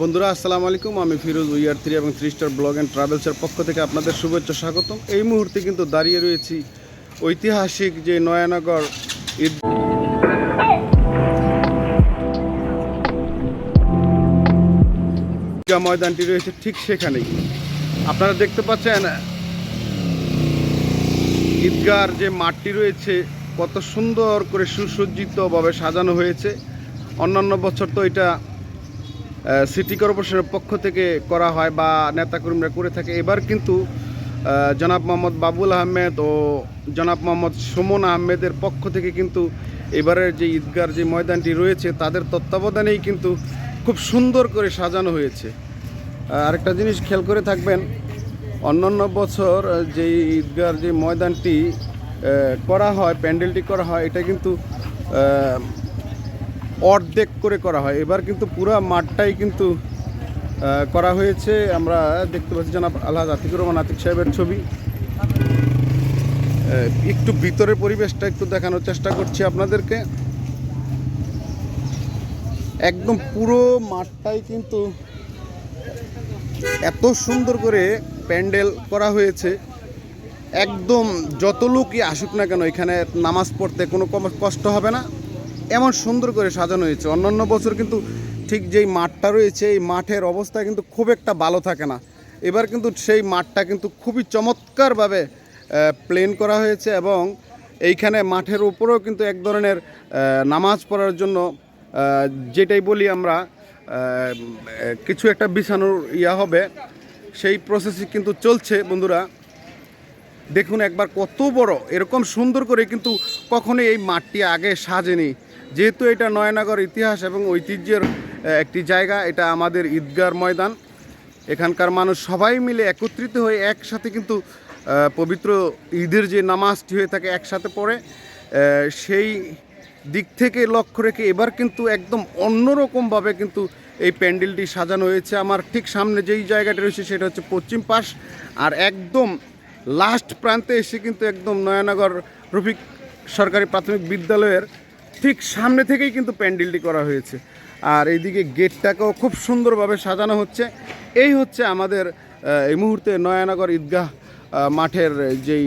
বন্ধুরা, আসসালামু আলাইকুম। আমি ফিরোজ উইয়ার থ্রি এবং থ্রি স্টার ব্লগ অ্যান্ড ট্রাভেলসের পক্ষ থেকে আপনাদের শুভেচ্ছা, স্বাগতম। এই মুহূর্তে কিন্তু দাঁড়িয়ে রয়েছি ঐতিহাসিক যে নয়ানগর ঈদ ময়দানটি রয়েছে ঠিক সেখানেই। আপনারা দেখতে পাচ্ছেন, ঈদগার যে মাঠটি রয়েছে, কত সুন্দর করে সুসজ্জিতভাবে সাজানো হয়েছে। অন্যান্য বছর তো এটা সিটি কর্পোরেশনের পক্ষ থেকে করা হয় বা নেতাকর্মীরা করে থাকে। এবার কিন্তু জনাব মোহাম্মদ বাবুল আহমেদ ও জনাব মোহাম্মদ সুমন আহমেদের পক্ষ থেকে কিন্তু এবারের যে ঈদগার যে ময়দানটি রয়েছে, তাদের তত্ত্বাবধানেই কিন্তু খুব সুন্দর করে সাজানো হয়েছে। আরেকটা জিনিস খেয়াল করে থাকবেন, অন্যান্য বছর যে ঈদগার যে ময়দানটি করা হয়, প্যান্ডেলটি করা হয়, এটা কিন্তু অর্ধেক করে করা হয়। এবার কিন্তু পুরো মাঠটাই কিন্তু করা হয়েছে। আমরা দেখতে পাচ্ছি জানাব আল্লাহ আতিকুর রহমান আতিক সাহেবের ছবি। একটু ভিতরের পরিবেশটা একটু দেখানোর চেষ্টা করছি আপনাদেরকে। একদম পুরো মাঠটাই কিন্তু এত সুন্দর করে প্যান্ডেল করা হয়েছে। একদম যত লোকই আসুক না কেন, এখানে নামাজ পড়তে কোনো কষ্ট হবে না। এমন সুন্দর করে সাজানো হয়েছে। অন্যান্য বছর কিন্তু ঠিক যেই মাঠটা রয়েছে, এই মাঠের অবস্থা কিন্তু খুব একটা ভালো থাকে না। এবার কিন্তু সেই মাঠটা কিন্তু খুবই চমৎকারভাবে প্লেন করা হয়েছে এবং এইখানে মাঠের উপরেও কিন্তু এক ধরনের নামাজ পড়ার জন্য যেটাই বলি আমরা কিছু একটা বিছানোর ইয়া হবে। সেই প্রসেসই কিন্তু চলছে বন্ধুরা। দেখুন একবার কত বড়, এরকম সুন্দর করে কিন্তু কখনোই এই মাঠটি আগে সাজেনি। যেহেতু এটা নয়নাগর ইতিহাস এবং ঐতিহ্যের একটি জায়গা, এটা আমাদের ঈদগার ময়দান। এখানকার মানুষ সবাই মিলে একত্রিত হয়ে একসাথে কিন্তু পবিত্র ঈদের যে নামাজটি হয়ে থাকে একসাথে পড়ে। সেই দিক থেকে লক্ষ্য রেখে এবার কিন্তু একদম অন্যরকমভাবে কিন্তু এই প্যান্ডেলটি সাজানো হয়েছে। আমার ঠিক সামনে যেই জায়গাটা রয়েছে সেটা হচ্ছে পশ্চিম পাশ। আর একদম লাস্ট প্রান্তে এসে কিন্তু একদম নয়নগর রফিক সরকারি প্রাথমিক বিদ্যালয়ের ঠিক সামনে থেকেই কিন্তু প্যান্ডেলটি করা হয়েছে। আর এইদিকে গেটটাকেও খুব সুন্দরভাবে সাজানো হচ্ছে। এই হচ্ছে আমাদের এই মুহূর্তে নয়ানগর ঈদগাহ মাঠের যেই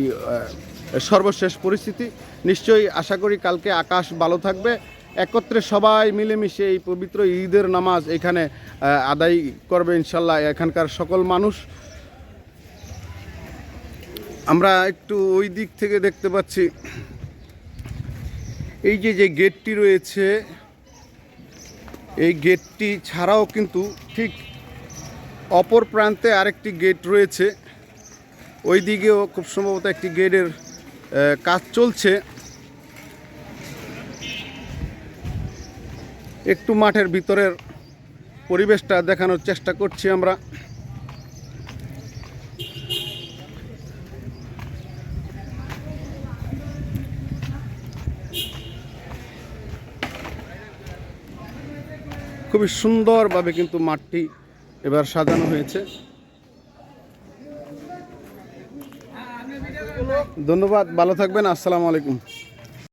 সর্বশেষ পরিস্থিতি। নিশ্চয়ই আশা করি কালকে আকাশ ভালো থাকবে। একত্রে সবাই মিলেমিশে এই পবিত্র ঈদের নামাজ এখানে আদায় করবে ইনশাল্লাহ এখানকার সকল মানুষ। আমরা একটু ওই দিক থেকে দেখতে পাচ্ছি। এই যে যে গেটটি রয়েছে, এই গেটটি ছাড়াও কিন্তু ঠিক অপর প্রান্তে আরেকটি গেট রয়েছে। ওই দিকেও খুব সম্ভবত একটি গেটের কাজ চলছে। একটু মাঠের ভিতরের পরিবেশটা দেখানোর চেষ্টা করছি আমরা। খুবই সুন্দরভাবে কিন্তু মাঠটি এবার সাজানো হয়েছে। ধন্যবাদ ভালো থাকবেন আসসালামু আলাইকুম।